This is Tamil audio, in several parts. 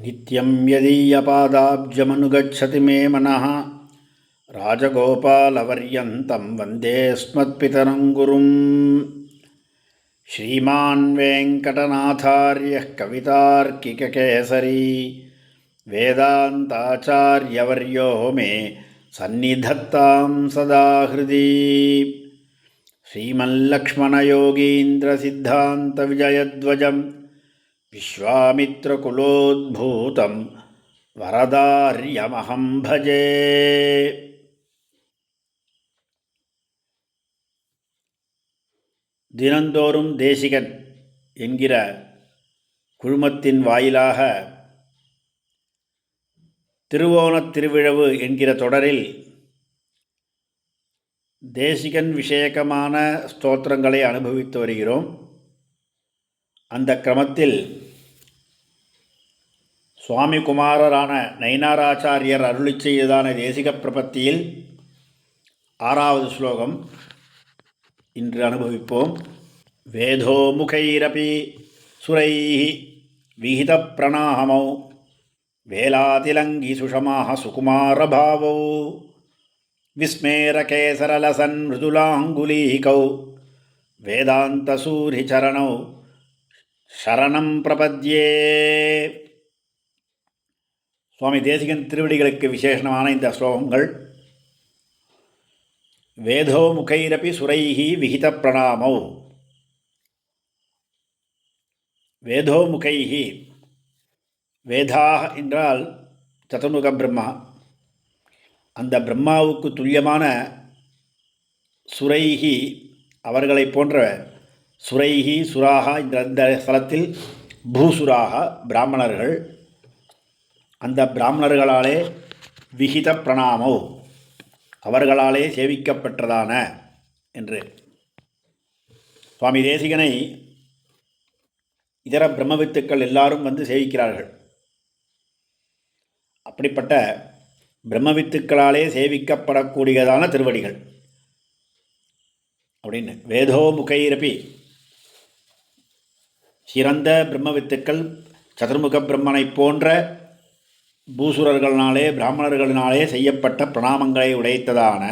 नित्यं यदीयपादाब्जमनुगच्छति मे मनः राजगोपालवर्यन्तं वन्देऽस्मत्पितरं गुरुं श्रीमान् वेङ्कटनाथार्यः कवितार्किककेसरी वेदान्ताचार्यवर्यो मे सन्निधत्तां सदा हृदि श्रीमल्लक्ष्मणयोगीन्द्रसिद्धान्तविजयध्वजम् விஸ்வாமித்ரகுலோத்பூதம் வரதாரியமகம் பஜே. தினந்தோறும் தேசிகன் என்கிற குழுமத்தின் வாயிலாக திருவோணத் திருவிழவு என்கிற தொடரில் தேசிகன் விஷயகமான ஸ்தோத்திரங்களை அனுபவித்து வருகிறோம். அந்த கிரமத்தில் சுவாமி குமாரரான நயினாராச்சாரியர் அருளி செய்ததான தேசிக பிரபத்தியில் ஆறாவது ஸ்லோகம் இன்று அனுபவிப்போம். வேதோ முகைரபி சுரை விகித பிரணாகமௌ வேலாதிலங்கி சுஷமாக சுகுமாரபாவௌ விஸ்மேரகேசரலசன் மிருதுலாங்குலீகௌ வேதாந்தசூரிச்சரணௌ சரணம் பிரபத்யே. சுவாமி தேசிகன் திருவடிகளுக்கு விசேஷமான இந்த ஸ்லோகங்கள். வேதோ முகைரபி சுரைஹி விகித பிரணாமௌ. வேதோ முகைஹி. வேதாக என்றால் சதுர்முக பிரம்மா. அந்த பிரம்மாவுக்கு துல்லியமான சுரைஹி அவர்களை போன்ற சுரைஹி சுராகா இந்த இந்த ஸ்தலத்தில் பூசுராக பிராமணர்கள். அந்த பிராமணர்களாலே விகித பிரணாமோ அவர்களாலே சேவிக்கப்பட்டதான என்று. சுவாமி தேசிகனை இதர பிரம்மவித்துக்கள் எல்லாரும் வந்து சேவிக்கிறார்கள். அப்படிப்பட்ட பிரம்மவித்துக்களாலே சேவிக்கப்படக்கூடியதான திருவடிகள். அப்படின்னு வேதோ முகைரப்பி சிறந்த பிரம்மவித்துக்கள் சதுர்முக பிரம்மனை போன்ற பூசுரர்களினாலே பிராமணர்களினாலே செய்யப்பட்ட பிரணாமங்களை உடைத்ததான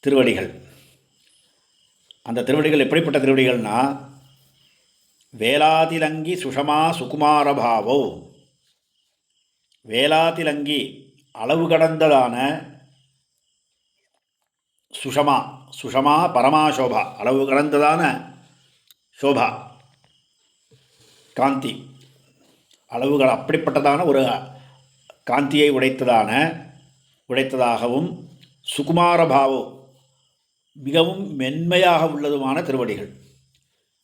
திருவடிகள். அந்த திருவடிகள் எப்படிப்பட்ட திருவடிகள்னா வேலாதிலங்கி சுஷமா சுகுமாரபாவோ வேலாதிலங்கி அளவு கடந்ததான சுஷமா சுஷமா பரமாசோபா அளவு கடந்ததான சோபா. காந்தி. அளவுகள் அப்படிப்பட்டதான ஒரு காந்தியை உடைத்ததான உடைத்ததாகவும் சுகுமாரபாவோ மிகவும் மென்மையாக உள்ளதுமான திருவடிகள்.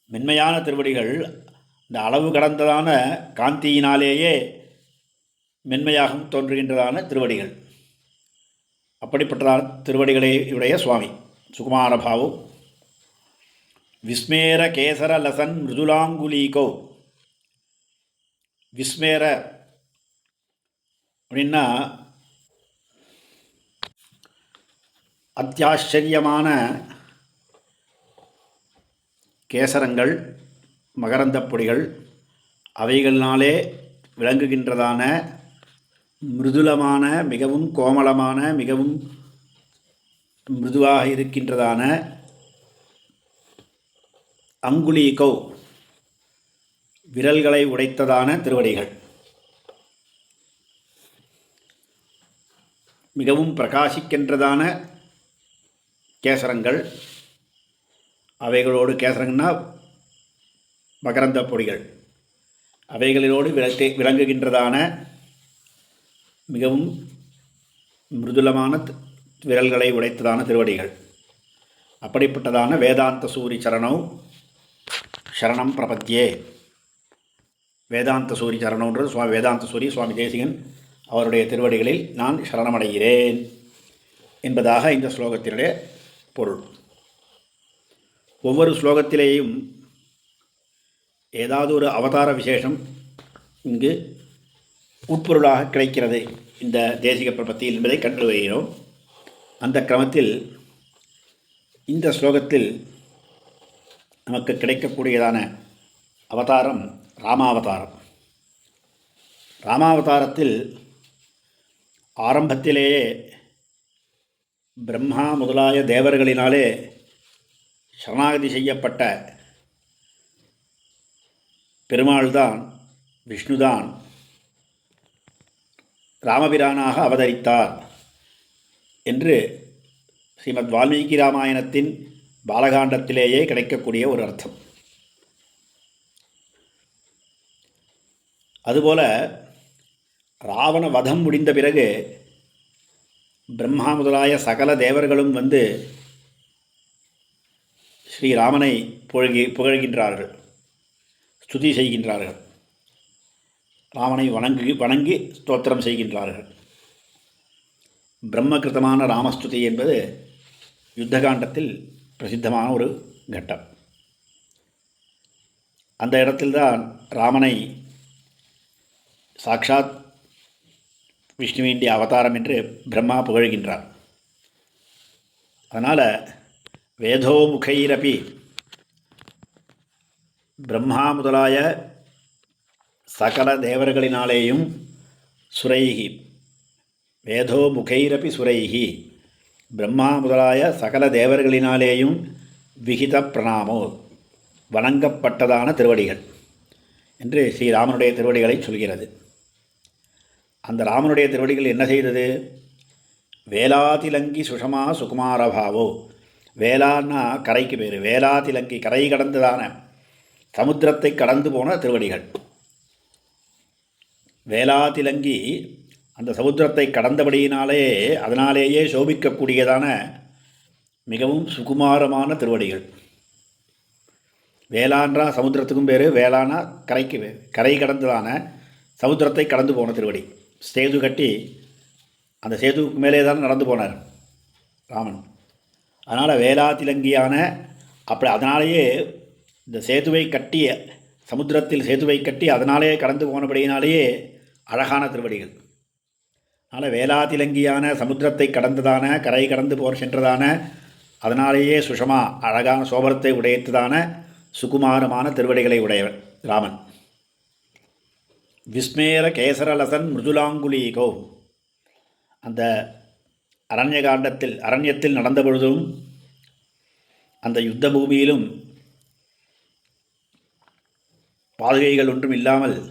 மென்மையான திருவடிகள் இந்த அளவு கடந்ததான காந்தியினாலேயே மென்மையாகவும் தோன்றுகின்றதான திருவடிகள். அப்படிப்பட்டதான திருவடிகளை உடைய சுவாமி சுகுமாரபாவு விஸ்மேர கேசர லசன் மிருதுலாங்குலீகோ. விஸ்மேர அப்படின்னா அத்தியாச்சரியமான கேசரங்கள் மகரந்தப்பொடிகள் அவைகளினாலே விளங்குகின்றதான மிருதுலமான மிகவும் கோமளமான மிகவும் மிருதுவாக இருக்கின்றதான அங்குலீகோ விரல்களை உடைத்ததான திருவடிகள். மிகவும் பிரகாசிக்கின்றதான கேசரங்கள். அவைகளோடு கேசரங்கன்னா மகரந்த பொடிகள். அவைகளிலோடு விளக்கே விளங்குகின்றதான மிகவும் மிருதுலமான விரல்களை உடைத்ததான திருவடிகள். அப்படிப்பட்டதான வேதாந்த சூரி சரணம் சரணம் பிரபத்தியே வேதாந்த சூரி சரணம்ன்றது சுவாமி வேதாந்த சூரி சுவாமி தேசிகன் அவருடைய திருவடிகளில் நான் சரணமடைகிறேன் என்பதாக இந்த ஸ்லோகத்தினுடைய பொருள். ஒவ்வொரு ஸ்லோகத்திலேயும் ஏதாவது ஒரு அவதார விசேஷம் இங்கு உட்பொருளாக கிடைக்கிறது. இந்த தேசிக பிரபத்தியில் என்பதை கண்டு வருகிறோம் அந்த கிரமத்தில் இந்த ஸ்லோகத்தில் நமக்கு கிடைக்கக்கூடியதான அவதாரம் ராமாவதாரம். ராமாவதாரத்தில் ஆரம்பத்திலேயே பிரம்மா முதலாய தேவர்களினாலே சரணாகதி செய்யப்பட்ட பெருமாள்தான் விஷ்ணுதான் ராமபிரானாக அவதரித்தார் என்று ஸ்ரீமத் வால்மீகி ராமாயணத்தின் பாலகாண்டத்திலேயே கிடைக்கக்கூடிய ஒரு அர்த்தம். அதுபோல் ராவண வதம் முடிந்த பிறகு பிரம்மா முதலாய சகல தேவர்களும் வந்து ஸ்ரீராமனை புகழ்கி புகழ்கின்றார்கள். ஸ்துதி செய்கின்றார்கள். ராமனை வணங்கி வணங்கி ஸ்தோத்திரம் செய்கின்றார்கள். பிரம்மகிருதமான ராமஸ்துதி என்பது யுத்தகாண்டத்தில் பிரசித்தமான ஒரு கட்டம். அந்த இடத்தில்தான் ராமனை சாக்ஷாத் விஷ்ணுவிண்டிய அவதாரம் என்று பிரம்மா புகழ்கின்றார். அதனால் வேதோமுகைரபி பிரம்மா முதலாய சகல தேவர்களினாலேயும் சுரைகி வேதோ முகைரபி சுரைகி பிரம்மா முதலாய சகல தேவர்களினாலேயும் விகித பிரணாமோ வணங்கப்பட்டதான திருவடிகள் என்று ஸ்ரீராமனுடைய திருவடிகளை சொல்கிறது. அந்த ராமனுடைய திருவடிகள் என்ன செய்தது? வேலாதிலங்கி சுஷமா சுகுமாரபாவோ. வேளான்னா கரைக்கு பேர். வேலாதிலங்கி கரை கடந்ததான. சமுத்திரத்தை கடந்து போன திருவடிகள். வேளாதிலங்கி அந்த சமுத்திரத்தை கடந்தபடியினாலே அதனாலேயே சோபிக்கக்கூடியதான மிகவும் சுகுமாரமான திருவடிகள். வேளான்றா சமுத்திரத்துக்கும் பேர். வேளானா கரைக்கு பேர் கரை கடந்ததான. சமுத்திரத்தை கடந்து போன திருவடி. சேது கட்டி அந்த சேதுவுக்கு மேலே தான் நடந்து போனார் ராமன். அதனால் வேளாதிலங்கியான அப்படி அதனாலேயே இந்த சேதுவை கட்டிய சமுத்திரத்தில் சேதுவை கட்டி அதனாலே கடந்து போனபடியினாலேயே அழகான திருவடிகள். அதனால் வேளாதிலங்கியான சமுத்திரத்தை கடந்ததான கரை கடந்து போர் சென்றதான அதனாலேயே சுஷமா அழகான சோபரத்தை உடைத்ததான சுகுமாரமான திருவடிகளை உடையவன் ராமன். விஸ்மேர கேசரலசன் மிருதுலாங்குலீகோ. அந்த அரண்ய காண்டத்தில் அரண்யத்தில் நடந்த பொழுதும் அந்த யுத்த பூமியிலும் பாதுகைகள் ஒன்றும் இல்லாமல்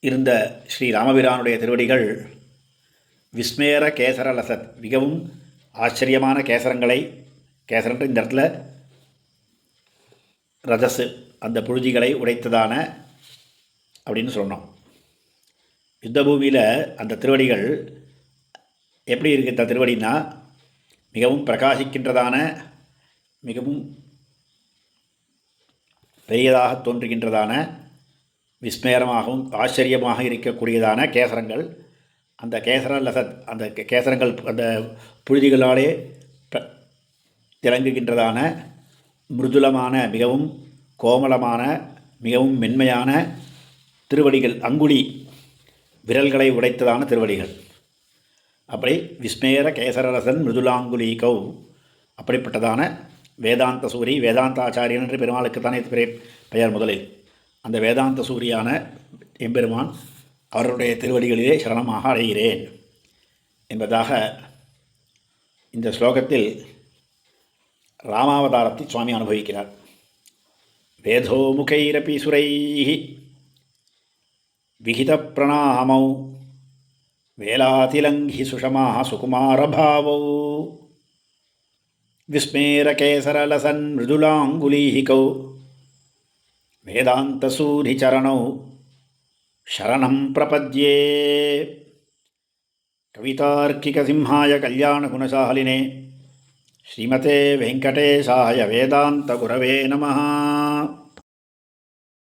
இருந்த ஸ்ரீ ராமபிரானுடைய திருவடிகள் விஸ்மேர கேசரலசத் மிகவும் ஆச்சரியமான கேசரங்களை கேசரன்ற இந்த இடத்துல ரஜஸு அந்த புழுதிகளை உடைத்ததான அப்படின்னு சொன்னோம். யுத்த பூமியில் அந்த திருவடிகள் எப்படி இருக்குது இந்த திருவடினா மிகவும் பிரகாசிக்கின்றதான மிகவும் பெரியதாக தோன்றுகின்றதான விஸ்மேரமாகவும் ஆச்சரியமாக இருக்கக்கூடியதான கேசரங்கள். அந்த கேசர லசத் அந்த கேசரங்கள் அந்த புழுதிகளாலே திறங்குகின்றதான மிருதுலமான மிகவும் கோமளமான மிகவும் மென்மையான திருவடிகள் அங்குடி விரல்களை உடைத்ததான திருவடிகள். அப்படி விஸ்மேர கேசரரசன் மிருதுலாங்குலி கௌ அப்படிப்பட்டதான வேதாந்த சூரி வேதாந்தாச்சாரியன் என்று பெருமாளுக்குத்தானே பெயர் முதலில். அந்த வேதாந்த சூரியான எம்பெருமான் அவருடைய திருவடிகளிலே சரணமாக அடைகிறேன் என்பதாக இந்த ஸ்லோகத்தில் ராமாவதாரத்தை சுவாமி அனுபவிக்கிறார். வேதோமுகைரபி சுரைः विहितप्रणामौ वेलातिलङ्घि सुषमाः सुकुमारभावौ विस्मेरकेसरलसन्मृदुलाङ्गुलीहिकौ वेदान्तसूरिचरणौ शरणं प्रपद्ये कवितार्किकसिंहाय कल्याणगुणशालिने श्रीमते वेङ्कटेशाय वेदान्तगुरवे नमः